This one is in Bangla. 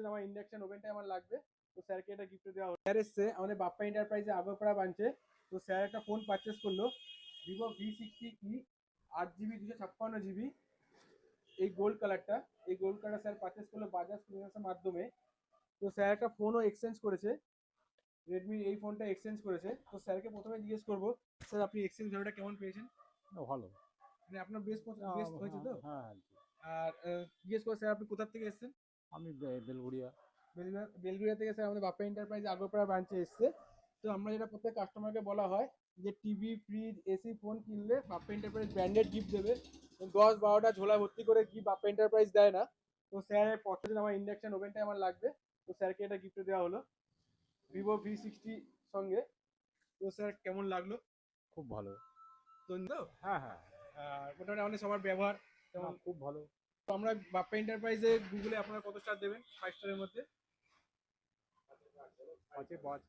বলেছেন আমার ইন্ডাকশন ওভেনটাই আমার লাগবে। তো স্যারকে এটা গিফটে দেওয়া হলো। স্যার এসছে আমাদের বাপ্পা এন্টারপ্রাইজে আগরপাড়া বাঞ্চে তো স্যার একটা ফোন পারচেস করল ভিভো ভি সিক্সটি ই আট জিবি দুশো ছাপ্পান্ন জিবি এই গোল্ড কালারটা এই গোল্ড কালার স্যার পারচেস করল বাজাজ ফিনান্সের মাধ্যমে। তো স্যার একটা ফোনও এক্সচেঞ্জ করেছে। রেডমি এই ফোনটা এক্সচেঞ্জ করেছে। তো স্যারকে প্রথমে জিজ্ঞেস করব স্যার আপনি এক্সচেঞ্জ ভ্যালুটা কেমন পেয়েছেন? ভালো। মানে আপনার বেস্ট বেস্ট হয়েছে তো? হ্যাঁ হ্যাঁ আর জিজ্ঞেস করো স্যার আপনি কোথা থেকে এসেছেন? আমি বেলগুড়িয়া। বেলগুড়িয়া- থেকে স্যার আমাদের বাপ্পা এন্টারপ্রাইজ আগরপাড়া ব্রাঞ্চে এসছে। তো আমরা যেটা প্রত্যেক কাস্টমারকে বলা হয় যে টিভি ফ্রিজ এসি ফোন কিনলে বাপ্পা এন্টারপ্রাইজ ব্র্যান্ডেড গিফট দেবে। তো দশ বারোটা ঝোলা ভর্তি করে গিফট বাপ্পা এন্টারপ্রাইজ দেয় না। তো স্যারের পছন্দ আমার ইন্ডাকশন ওভেনটাই আমার লাগবে। তো স্যারকে এটা গিফটে দেওয়া হলো। ভিভো ভি সিক্সটি সঙ্গে। তো স্যার কেমন লাগল? খুব ভালো। তো হ্যাঁ হ্যাঁ। মোটামুটি আমাদের সবার ব্যবহার কেমন খুব ভালো। তো আমরা বাপ্পা এন্টারপ্রাইজে গুগলে আপনারা কত স্টার দেবেন? ফাইভ স্টারের মধ্যে? পাঁচে পাঁচ